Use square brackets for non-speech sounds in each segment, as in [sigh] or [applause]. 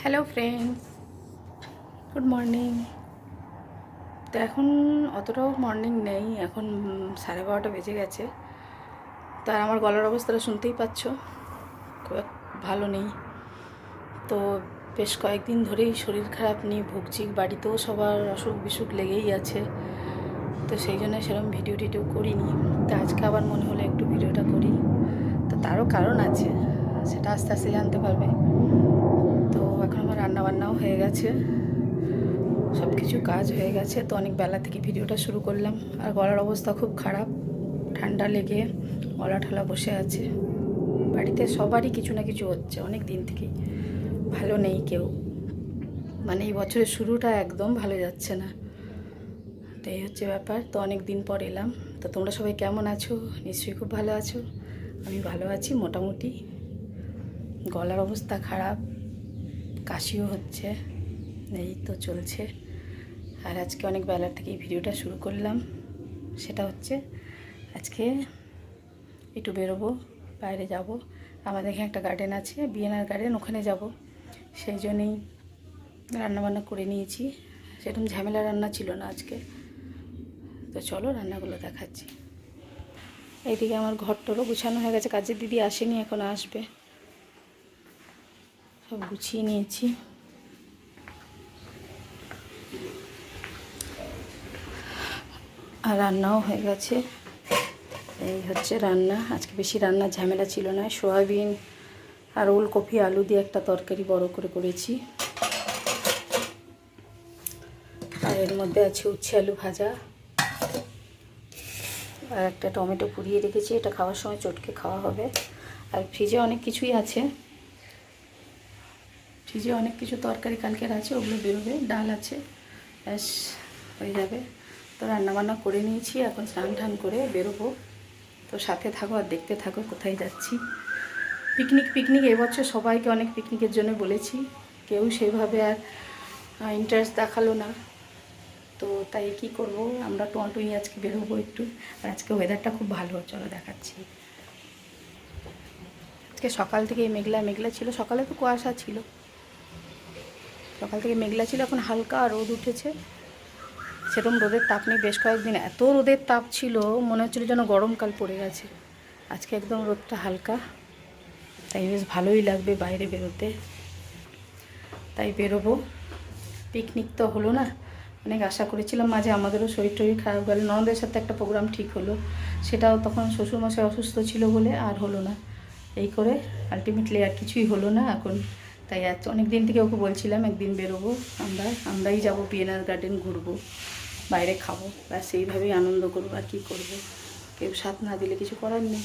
Hello friends good morning তো এখন অতটাও মর্নিং নেই। এখন সাড়ে বারোটা বেজে গেছে। তো আর আমার গলার অবস্থাটা শুনতেই পাচ্ছ। খুব ভালো নেই। তো বেশ কয়েকদিন ধরেই শরীর খারাপ নিয়ে ভুগছি। বাড়িতেও সবার অসুখ বিসুখ লেগেই আছে। তো সেই জন্য সেরকম ভিডিও টিডিও করিনি। তো আজকে আবার মনে হলো একটু ভিডিওটা করি। তো তারও কারণ আছে। সেটা আস্তে আস্তে জানতে পারবে। রান্না বান্নাও হয়ে গেছে। সব কিছু কাজ হয়ে গেছে। তো অনেক বেলা থেকে ভিডিওটা শুরু করলাম। আর গলার অবস্থা খুব খারাপ। ঠান্ডা লেগে গলা ঠলা বসে আছে। বাড়িতে সবারই কিছু না কিছু হচ্ছে। অনেক দিন থেকেই। ভালো নেই কেউ। মানে এই বছরের শুরুটা একদম ভালো যাচ্ছে না। তো এই হচ্ছে ব্যাপার। তো অনেক দিন পর এলাম। তো তোমরা সবাই কেমন আছো? নিশ্চয়ই খুব ভালো আছো। আমি ভালো আছি মোটামুটি। গলার অবস্থা খারাপ। কাশিও হচ্ছে, এই তো চলছে। আর আজকে অনেক বেলা থেকে ভিডিওটা শুরু করলাম। সেটা হচ্ছে, আজকে একটু বেরোবো, বাইরে যাব। আমাদের এখানে একটা গার্ডেন আছে বিএনআর গার্ডেন ওখানে যাব। সেই জন্যেই রান্নাবান্না করে নিয়েছি। সেরকম ঝামেলা রান্না ছিল না আজকে। তো চলো রান্নাগুলো দেখাচ্ছি। এইদিকে আমার ঘরটরও গুছানো হয়ে গেছে, কাজের দিদি আসেনি, এখন আসবে। সব গুছিয়ে নিয়েছি। আর রান্নাও হয়ে গেছে। এই হচ্ছে রান্না। আজকে বেশি রান্নার ঝামেলা ছিল না। সোয়াবিন আর ওলকপি, আলু দিয়ে একটা তরকারি বড় করে করেছি। আর এর মধ্যে আছে উচ্ছে আলু ভাজা। আর একটা টমেটো পুড়িয়ে রেখেছি। এটা খাওয়ার সময় চটকে খাওয়া হবে। আর ফ্রিজে অনেক কিছুই আছে। ফ্রিজে অনেক কিছু তরকারি কালকের আছে, ওগুলো বেরোবে, ডাল আছে, ব্যাস হয়ে যাবে। তো রান্নাবান্না করে নিয়েছি, এখন স্নান টান করে বেরোবো। তো সাথে থাকো আর দেখতে থাকো কোথায় যাচ্ছি। পিকনিক পিকনিক, এবছর সবাইকে অনেক পিকনিকের জন্য বলেছি। কেউ সেভাবে আর ইন্টারেস্ট দেখাল না। তো তাই কি করব, আমরা টুয়াটুই আজকে বেরোবো একটু। আর আজকে ওয়েদারটা খুব ভালো, চলো দেখাচ্ছি। আজকে সকাল থেকে মেঘলা মেঘলা ছিল। সকালে তো কুয়াশা ছিল। সকাল থেকে মেঘলা ছিল, এখন হালকা রোদ উঠেছে। সেরকম রোদের তাপ নেই, বেশ কয়েকদিন এত রোদের তাপ ছিল, মনে হচ্ছিল যেন গরমকাল পড়ে গেছে। আজকে একদম রোদটা হালকা, তাই বেশ ভালোই লাগবে বাইরে বেরোতে। তাই বেরোবো। পিকনিক তো হলো না, অনেক আশা করেছিলাম মাঝে আমাদেরও শরীর টরীর খারাপ গেল, ননদের সাথে একটা প্রোগ্রাম ঠিক হলো। সেটাও তখন শ্বশুরমশাই অসুস্থ ছিল বলে আর হলো না। এই করে আলটিমেটলি আর কিছুই হলো না, এখন তাই আজ অনেক দিন থেকে ওকে বলছিলাম, একদিন বেরোবো আমরা, আমরাই যাব বিএনআর গার্ডেন ঘুরবো, বাইরে খাব, ব্যাস সেইভাবেই আনন্দ করব আর কী করব। কেউ সাথ না দিলে কিছু করার নেই।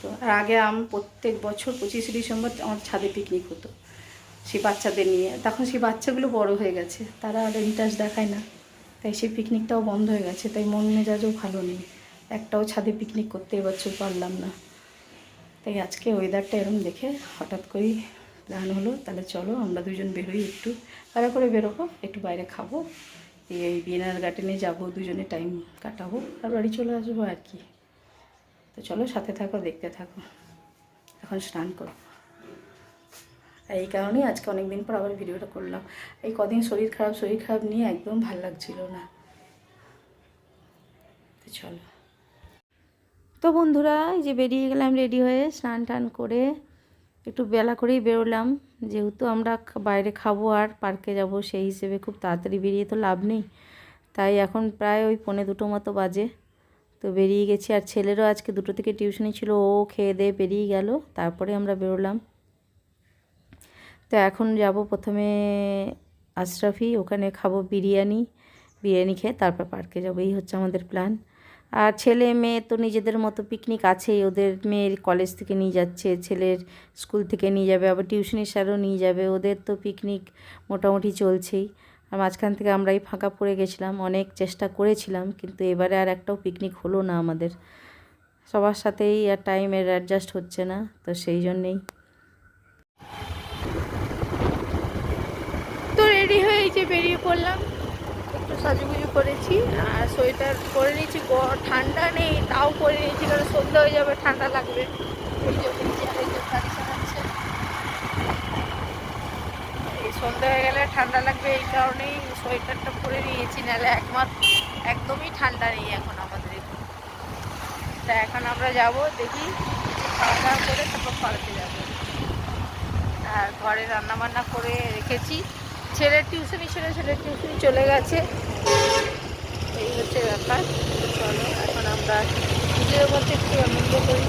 তো আর আগে আম প্রত্যেক বছর পঁচিশে ডিসেম্বর আমার ছাদে পিকনিক হতো, সেই বাচ্চাদের নিয়ে। তখন সেই বাচ্চাগুলো বড় হয়ে গেছে, তারা আর ইন্টারেস্ট দেখায় না। তাই সেই পিকনিকটাও বন্ধ হয়ে গেছে, তাই মন মেজাজও ভালো নেই। একটাও ছাদে পিকনিক করতে এবছর পারলাম না। তাই আজকে ওয়েদারটা এরকম দেখে হঠাৎ করেই প্ল্যান হলো, তাহলে চলো আমরা দুজন বেরোই একটু তারা করে বেরোবো, একটু বাইরে খাব। দিয়ে এই বিএনআর গার্ডেনে যাব, দুজনে টাইম কাটাবো, আর বাড়ি চলে আসব আর কি। তো চলো সাথে থাকো, দেখতে থাকো। এখন স্নান আর এই কারণেই আজকে অনেক দিন পর আবার ভিডিওটা করলাম। এই কদিন শরীর খারাপ শরীর খারাপ নিয়ে একদম ভালো লাগছিল না। তো চলো। তো বন্ধুরা, এই যে বেরিয়ে গেলাম রেডি হয়ে স্নান টান করে একটু বেলা করেই বেরোলাম। যেহেতু আমরা বাইরে খাব আর পার্কে যাব, সেই হিসেবে খুব তাড়াতাড়ি বেরিয়ে তো লাভ নেই। তাই এখন প্রায় ওই পৌনে দুটো মতো বাজে। তো বেরিয়ে গেছি আর ছেলেরও আজকে দুটো থেকে টিউশনি ছিল, ও খেয়ে দিয়ে বেরিয়ে গেল, তারপরে আমরা বেরোলাম। তো এখন যাব প্রথমে আশরাফি, ওখানে খাব বিরিয়ানি। বিরিয়ানি খেয়ে তারপর পার্কে যাব, এই হচ্ছে আমাদের প্ল্যান। আর ছেলে মেয়ে তো নিজেদের মতো পিকনিক আছেই। ওদের মেয়ের কলেজ থেকে নিয়ে যাচ্ছে, ছেলের স্কুল থেকে নিয়ে যাবে, আবার টিউশনি স্যারও নিয়ে যাবে। ওদের তো পিকনিক মোটামুটি চলছেই। আর মাঝখান থেকে আমরাই ফাঁকা পড়ে গেছিলাম, অনেক চেষ্টা করেছিলাম, কিন্তু এবারে আর একটাও পিকনিক হলো না আমাদের। সবার সাথেই আর টাইমের অ্যাডজাস্ট হচ্ছে না, তো সেই জন্যেই। তো রেডি হয়ে যে বেরিয়ে পড়লাম। একটু সাজুগুজু করেছি, আর সোয়েটার পরে নিয়েছি ঠান্ডা নেই, তাও পরে নিয়েছি, কারণ সন্ধ্যা হয়ে যাবে, ঠান্ডা লাগবে। এই এই যে গাড়ি চালাচ্ছে। সন্ধে হয়ে গেলে ঠান্ডা লাগবে, এই কারণেই সোয়েটারটা পরে নিয়েছি, নাহলে একমাত্র একদমই ঠান্ডা নেই এখন আমাদের তা এখন আমরা যাব, দেখি খাওয়া দাওয়া করে তারপর পাড়াতে যাব। আর ঘরে রান্না বান্না করে রেখেছি। ছেলের টিউশনি ছেলে ছেলের টিউশনি চলে গেছে। এই হচ্ছে ব্যাপার। চলো, এখন আমরা নিজের মধ্যে একটু আনন্দ করি।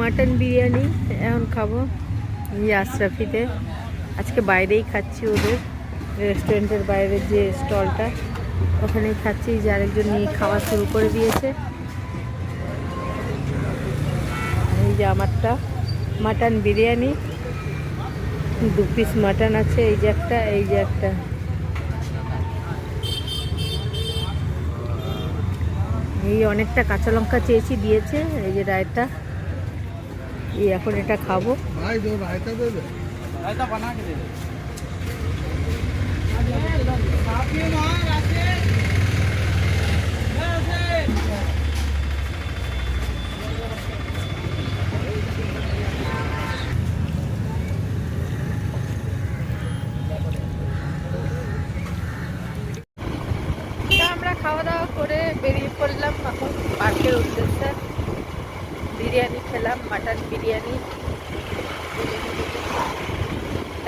মাটন বিরিয়ানি এখন খাব এই আশরাফিতে। আজকে বাইরেই খাচ্ছি ওদের রেস্টুরেন্টের বাইরের যে স্টলটা। ওখানেই খাচ্ছি যে আরেকজন নিয়ে খাওয়া শুরু করে দিয়েছে। এই যে আমারটা মাটন বিরিয়ানি দু পিস মাটন আছে, এই যে একটা, এই যে একটা। এই অনেকটা কাঁচা লঙ্কা চেয়েছি, দিয়েছে, এই যে রায়তা। এখন এটা খাব। भाई খেলাম, মাটন বিরিয়ানি।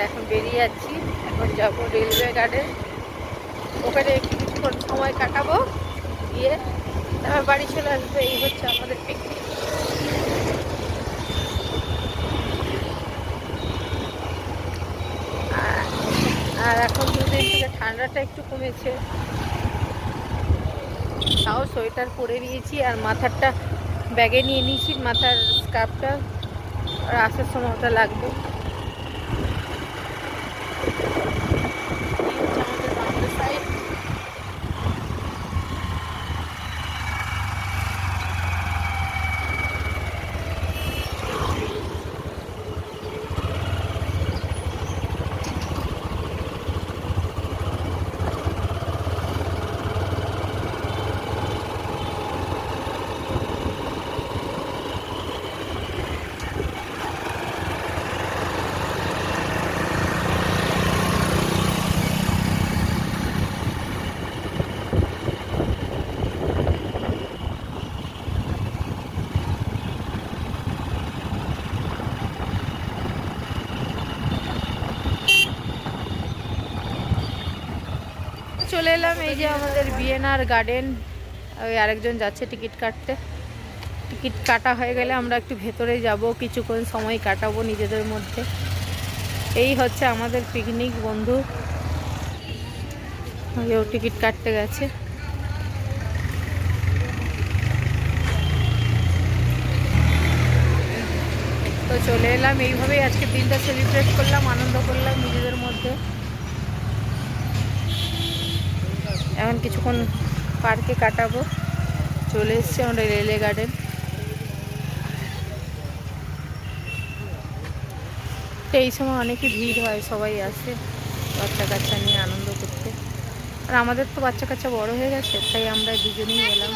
এখন বেরিয়ে যাচ্ছি। এখন যাব রেলওয়ে গার্ডেন ওখানে কিছুক্ষণ সময় কাটাবো, গিয়ে তারপর বাড়ি চলে আসবে। এই হচ্ছে আমাদের পিকনিক আর এখন দুদিন থেকে ঠান্ডাটা একটু কমেছে, তাও সোয়েটার পরে নিয়েছি আর মাথারটা ব্যাগে নিয়ে নিয়েছি। মাথার স্কার্ফটা আর আসার সময় ওটা লাগবে এই হচ্ছে আমাদের বাংলা side। চলে এলাম, এই যে আমাদের বিএনআর গার্ডেন ওই আরেকজন যাচ্ছে টিকিট কাটতে। টিকিট কাটা হয়ে গেলে আমরা একটু ভেতরে যাব, কিছুক্ষণ সময় কাটাবো নিজেদের মধ্যে। এই হচ্ছে আমাদের পিকনিক বন্ধু। কেউ টিকিট কাটতে গেছে। তো চলে এলাম, এইভাবেই আজকে দিনটা সেলিব্রেট করলাম, আনন্দ করলাম নিজেদের মধ্যে। এখন কিছুক্ষণ পার্কে কাটাবো। চলে এসছে আমরা রেলে গার্ডেন। এই সময় অনেকই ভিড় হয়, সবাই আসে বাচ্চা কাচ্চা নিয়ে আনন্দ করতে। আর আমাদের তো বাচ্চা কাচ্চা বড় হয়ে গেছে, তাই আমরা দুজনেই এলাম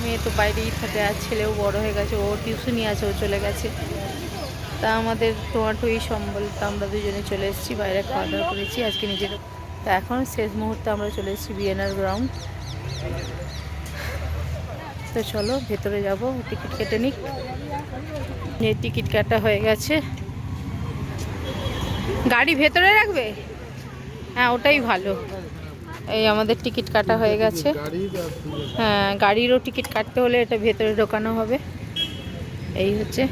মেয়ে তো বাইরেই থাকে, আর ছেলেও বড় হয়ে গেছে, ও টিউশনি আছে, ও চলে গেছে। তা আমাদের টোমাটোই সম্বল, তা আমরা দুজনে চলে এসেছি, বাইরে খাওয়া দাওয়া করেছি, আজকে নিজের তা এখন শেষ মুহূর্তে আমরা চলে এসেছি বিএনআর গ্রাউন্ড। তো চলো, ভেতরে যাব, টিকিট কেটে নিক। টিকিট কাটা হয়ে গেছে। গাড়ি ভেতরে রাখবে? হ্যাঁ ওটাই ভালো। এই আমাদের টিকিট কাটা হয়ে গেছে। হ্যাঁ গাড়িরও টিকিট কাটতে হলে এটা ভেতরে ঢোকানো হবে। এই হচ্ছে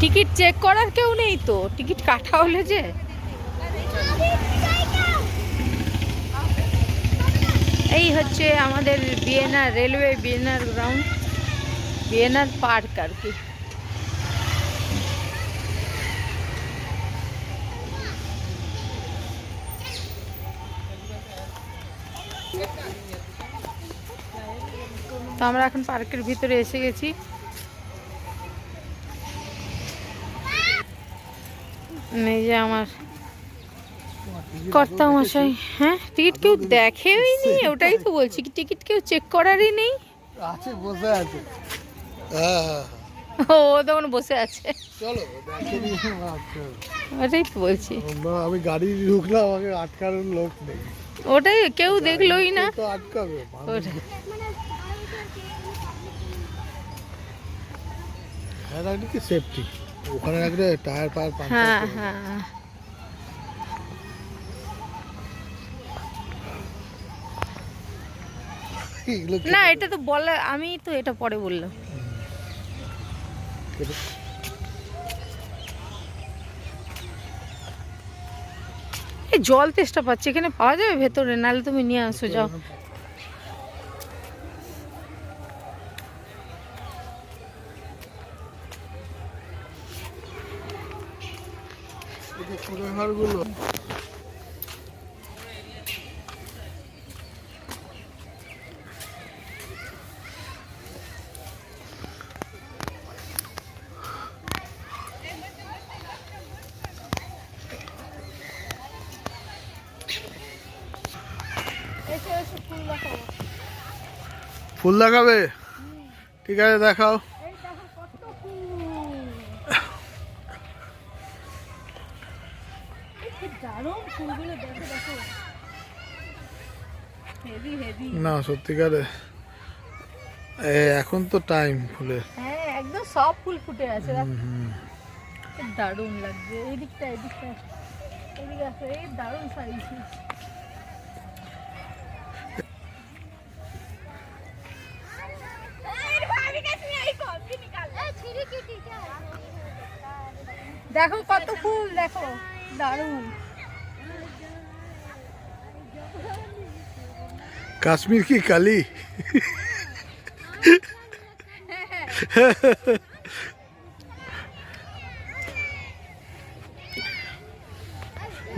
টিকিট চেক করার কেউ নেই তো? টিকিট কাটা হলে যে। এই হচ্ছে আমাদের BNR railway BNR ground BNR park আর কি। তো আমরা এখন পার্কের ভিতরে এসে গেছি। এই যে আমার কর্তা মশাই হ্যাঁ? টিকিট কেউ দেখেই নি? ওটাই তো বলছি কি টিকিট কেউ চেক করারই নেই? আছে বসে আছে। ও তখন বসে আছে। চলো ওটাই তো বলছি। আমি গাড়ি ঢুকলাম আমাকে আটকানোর লোক নেই। ওটাই কেউ দেখলোই না। আটকাবে সেফটি ওখানে রাখলে টায়ার ফায়ার হ্যাঁ হ্যাঁ। না এটা তো বলে আমি তো এটা পরে বললাম। এই জল তেষ্টা পাচ্ছে এখানে পাওয়া যাবে ভেতরে? নাহলে তুমি নিয়ে আসো যাও এই কুড়েঘরগুলো ফুল দেখাবে? ঠিক আছে দেখাও না সত্যিকারে এ, এখন তো টাইম ফুলের হ্যাঁ একদম সব ফুল ফুটে আছে। দারুণ লাগছে। এই দিকটা এই দিকটা এদিকে আছে এই দারুণ সাইজ দেখো কত ফুল দেখো। দারুণ। কাশ্মীর কি কালি?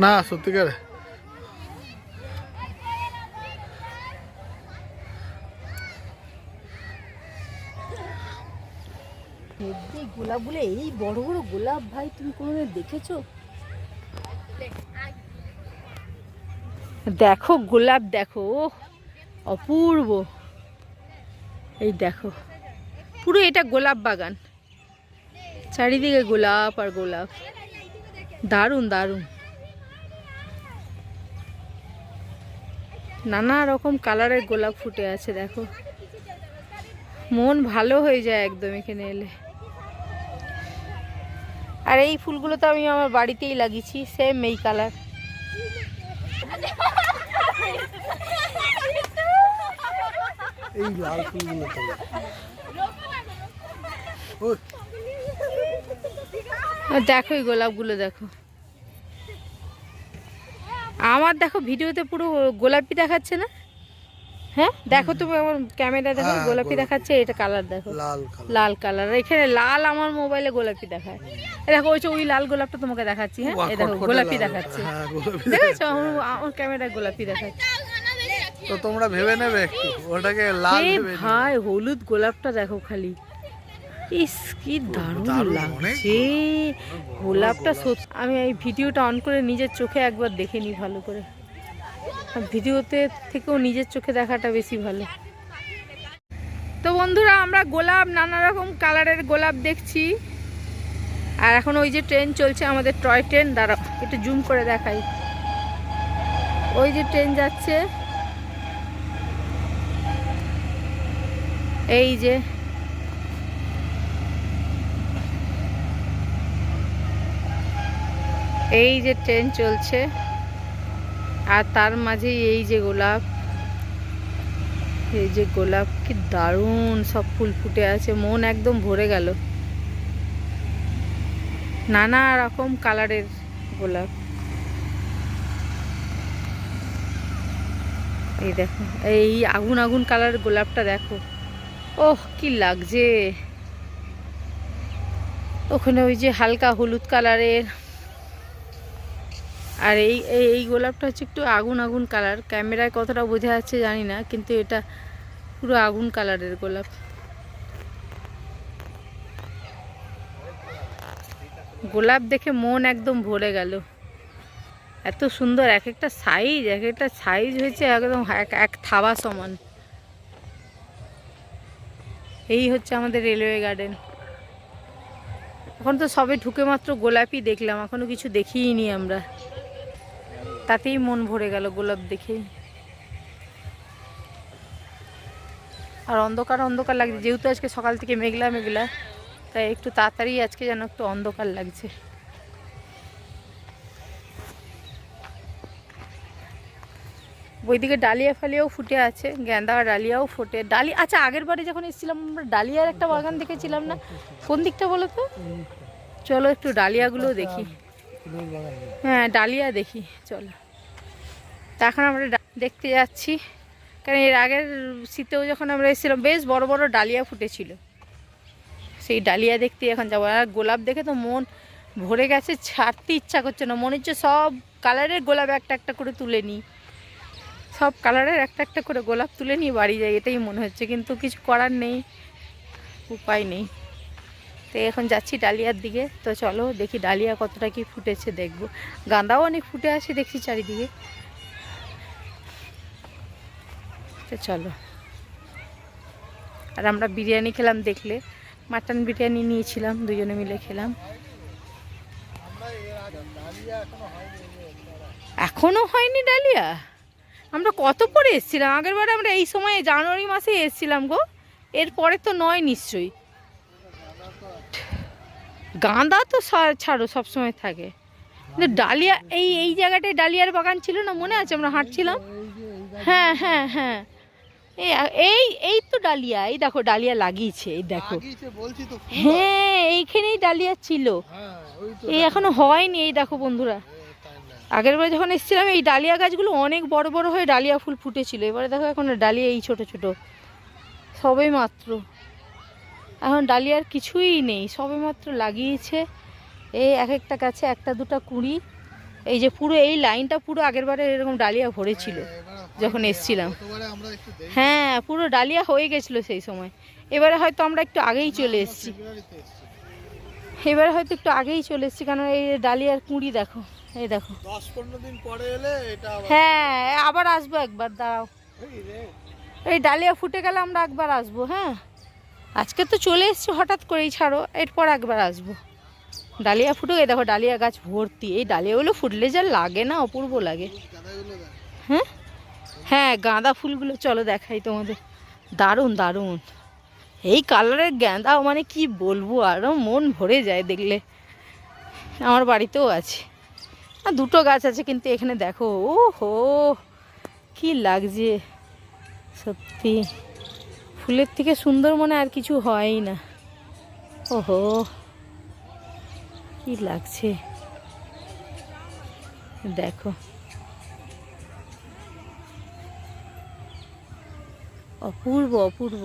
না, সত্যিকারে। গোলাপগুলো এই বড় বড় গোলাপ ভাই তুমি কোনোদিন দেখেছ? দেখো গোলাপ, দেখো অপূর্ব। এই দেখো, পুরো এটা গোলাপ বাগান। চারিদিকে গোলাপ আর গোলাপ। দারুণ দারুণ। নানা রকম কালারের গোলাপ ফুটে আছে, দেখো। মন ভালো হয়ে যায় একদম এখানে এলে। আর এই ফুলগুলো তো আমি আমার বাড়িতেই লাগিয়েছি সেম এই কালার এই লাল ফুলগুলো দেখো এই গোলাপগুলো দেখো। আমার দেখো ভিডিওতে পুরো গোলাপি দেখাচ্ছে না? হ্যাঁ? দেখো তুমি আমার ক্যামেরা দেখো হ্যাঁ, গোলাপি। দেখাচ্ছে এটা কালার দেখো। লাল কালার। এখানে লাল আমার মোবাইলে গোলাপি দেখায়। দেখো ওই ওই লাল গোলাপটা তোমাকে দেখাচ্ছি হ্যাঁ? দেখো গোলাপি দেখাচ্ছে। হ্যাঁ দেখেছ? আমার আমার ক্যামেরায় গোলাপি দেখাচ্ছে। তো তোমরা ভেবে নেবে একটু ওটাকে লাল ভেবে নিও। ভাই হলুদ গোলাপটা দেখো খালি। ইস কি দারুণ দারুণ, লাগছে। গোলাপটা সত্যি আমি এই ভিডিওটা অন করে নিজের চোখে একবার দেখে নিই ভালো করে। আর ভিডিওতে থেকেও নিজের চোখে দেখাটা বেশি ভালো। তো বন্ধুরা আমরা গোলাপ নানা রকম কালারের গোলাপ দেখছি। আর এখন ওই যে ট্রেন চলছে আমাদের টয় ট্রেন দাঁড়া একটু জুম করে দেখাই। ওই যে ট্রেন যাচ্ছে। এই যে। এই যে ট্রেন চলছে। আর তার মাঝে এই যে গোলাপ। এই যে গোলাপ, কি দারুণ সব ফুল ফুটে আছে, মন একদম ভরে গেল। নানা রকম কালারের গোলাপ। এই দেখো, এই আগুন আগুন কালার গোলাপটা দেখো। ওহ, কি লাগছে। ওখানে ওই যে হালকা হলুদ কালারের। আর এই এই গোলাপটা হচ্ছে একটু আগুন আগুন কালার। ক্যামেরায় কতটা বোঝা যাচ্ছে জানি না, কিন্তু এটা পুরো আগুন কালারের গোলাপ। গোলাপ দেখে মন একদম ভরে গেল। এত সুন্দর, এক একটা সাইজ এক একটা সাইজ হয়েছে একদম এক এক থাবা সমান। এই হচ্ছে আমাদের রেলওয়ে গার্ডেন এখন তো সবে ঢুকে মাত্র গোলাপই দেখলাম এখনও কিছু দেখিই আমরা। তাতেই মন ভরে গেল গোলাপ দেখেই আর অন্ধকার অন্ধকার লাগছে, যেহেতু আজকে সকাল থেকে মেঘলা মেঘলা, তাই একটু তাড়াতাড়ি আজকে যেন একটু অন্ধকার লাগছে। ওইদিকে ডালিয়া ফালিয়াও ফুটে আছে গেঁদা ডালিয়াও ফোটে। ডালি আচ্ছা আগের বারে যখন এসেছিলাম, আমরা ডালিয়ার একটা বাগান দেখেছিলাম না? কোন দিকটা বলো তো? চলো একটু ডালিয়াগুলো দেখি। হ্যাঁ ডালিয়া দেখি, চলো। এখন আমরা দেখতে যাচ্ছি। কারণ এর আগের শীতেও যখন আমরা এসেছিলাম, বেশ বড় বড় ডালিয়া ফুটেছিল। সেই ডালিয়া দেখতে এখন যাব। আর গোলাপ দেখে তো মন ভরে গেছে, ছাড়তে ইচ্ছা করছে না। মনে হচ্ছে সব কালারের গোলাপ একটা একটা করে তুলে নিই। সব কালারের একটা একটা করে গোলাপ তুলে নিয়ে বাড়ি যাই, এটাই মনে হচ্ছে, কিন্তু কিছু করার নেই, উপায় নেই। তো এখন যাচ্ছি ডালিয়ার দিকে, তো চলো দেখি ডালিয়া কতটা কি ফুটেছে, দেখব। গাঁদাও অনেক ফুটে আছে দেখছি চারিদিকে। তো চলো। আর আমরা বিরিয়ানি খেলাম দেখলে, মাটন বিরিয়ানি নিয়েছিলাম, দুজনে মিলে খেলাম। এখনও হয়নি ডালিয়া? আমরা কত পরে এসেছিলাম? আগের বারে আমরা এই সময়ে জানুয়ারি মাসে এসেছিলাম গো। এরপরে তো নয় নিশ্চয়ই। গাঁদা তো ছাড়ো সবসময় থাকে। কিন্তু ডালিয়া এই এই জায়গাটায় ডালিয়ার বাগান ছিল না? মনে আছে? আমরা হাঁটছিলাম। হ্যাঁ হ্যাঁ হ্যাঁ। এই এই তো ডালিয়া। এই দেখো ডালিয়া লাগিয়েছে এই দেখো। হ্যাঁ। এইখানেই ডালিয়া ছিল। হ্যাঁ এই এখনও হয়নি এই দেখো বন্ধুরা। না। আগের বার যখন এসেছিলাম, এই ডালিয়া গাছগুলো অনেক বড় বড় হয়ে ডালিয়া ফুল ফুটেছিল। এবারে দেখো এখন ডালিয়া এই ছোট ছোট। সবে মাত্র। এখন ডালিয়ার কিছুই নেই, সবে মাত্র লাগিয়েছে। এই এক একটা গাছে একটা দুটো কুড়ি। এই যে পুরো এই লাইনটা পুরো আগের বারে এরকম ডালিয়া ভরেছিল, যখন এসছিলাম। হ্যাঁ পুরো ডালিয়া হয়ে গেছিল সেই সময়। এবারে হয়তো আমরা একটু আগেই চলে এসছি। এবারে হয়তো একটু আগেই চলে এসেছি, কারণ এই ডালিয়ার কুঁড়ি দেখো। এই দেখো। দশ পনেরো দিন পরে এলে এটা হ্যাঁ আবার আসব একবার দাঁড়াও। এই ডালিয়া ফুটে গেলে আমরা একবার আসব হ্যাঁ? আজকে তো চলে এসেছি হঠাৎ করেই ছাড়ো এরপর একবার আসব। ডালিয়া ফুটে এই দেখো ডালিয়া গাছ ভর্তি। এই ডালিয়াগুলো ফুটলে যা লাগে না অপূর্ব লাগে। হ্যাঁ? হ্যাঁ গাঁদা ফুলগুলো চলো দেখাই তোমাদের। দারুণ দারুণ। এই কালারের গাঁদা মানে কি বলব আরও মন ভরে যায় দেখলে। আমার বাড়িতেও আছে। আর দুটো গাছ আছে কিন্তু এখানে দেখো ও হো কি লাগছে। সত্যি, ফুলের থেকে সুন্দর মনে আর কিছু হয়ই না। ওহো, কি লাগছে। দেখো। অপূর্ব অপূর্ব।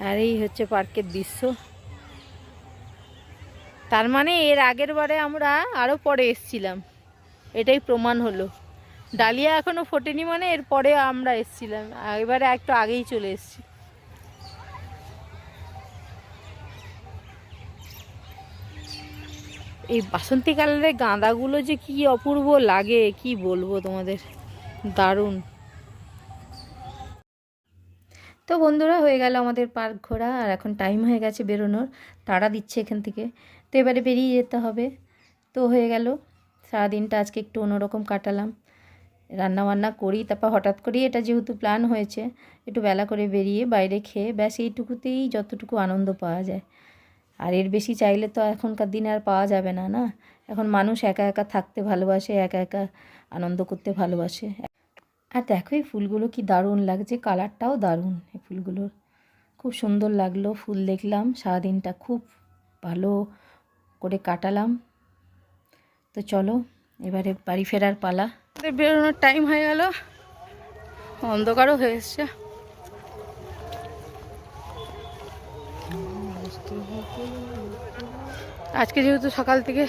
আর এই হচ্ছে পার্কের দৃশ্য। তার মানে এর আগের বারে আমরা আরও পরে এসছিলাম। এটাই প্রমাণ হলো। ডালিয়া এখনও ফোটেনি মানে এর পরে আমরা এসছিলাম। এবারে একটু আগেই চলে এসছি। এই বাসন্তী কালারের গাঁদাগুলো যে কি অপূর্ব লাগে, কি বলব তোমাদের? দারুণ। বন্ধুরা হয়ে গেল আমাদের পার্ক ঘোরা, আর এখন টাইম হয়ে গেছে বেরোনোর। তাড়া দিচ্ছে এখান থেকে। তো এবারে বেরিয়ে যেতে হবে। তো হয়ে গেল। সারাদিনটা আজকে একটু অন্যরকম কাটালাম। রান্না বান্না করি, তারপর হঠাৎ করেই এটা যেহেতু প্ল্যান হয়েছে, একটু বেলা করে বেরিয়ে বাইরে খেয়ে ব্যাস এইটুকুতেই যতটুকু আনন্দ পাওয়া যায়। আর এর বেশি চাইলে তো এখনকার দিনে আর পাওয়া যাবে না না? এখন মানুষ একা একা থাকতে ভালোবাসে, একা একা আনন্দ করতে ভালোবাসে। আর দেখো এই ফুলগুলো কি দারুণ লাগছে, কালারটাও দারুণ। এই ফুলগুলোর খুব সুন্দর লাগল, ফুল দেখলাম, সারাদিনটা খুব ভালো করে কাটালাম। তো চলো, এবারে বাড়ি ফেরার পালা। বেরোনোর টাইম হয়ে গেল, অন্ধকারও হয়ে এসছে। আজকে যেহেতু সকাল থেকে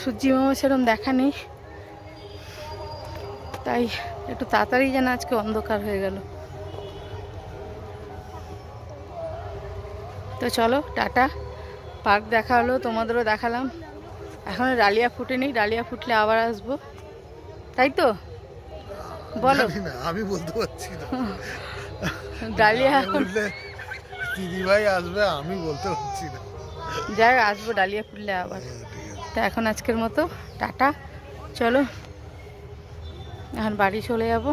সূর্যি মামা সেরকম দেখা নেই, তাই একটু তাড়াতাড়ি যেন আজকে অন্ধকার হয়ে গেল। তো চলো টাটা। পার্ক দেখা হলো তোমাদেরও দেখালাম। এখনও ডালিয়া ফুটেনি ডালিয়া ফুটলে আবার আসব। তাই তো? বলো। আমি বলতে পারছি না। [laughs] ডালিয়া এখন বললে আসবে আমি বলতে পারছি না। যাই আসব ডালিয়া ফুটলে আবার। হ্যাঁ, তো এখন আজকের মতো টাটা। চলো। এখন বাড়ি চলে যাব।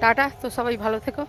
টাটা তো সবাই ভালো থেকো।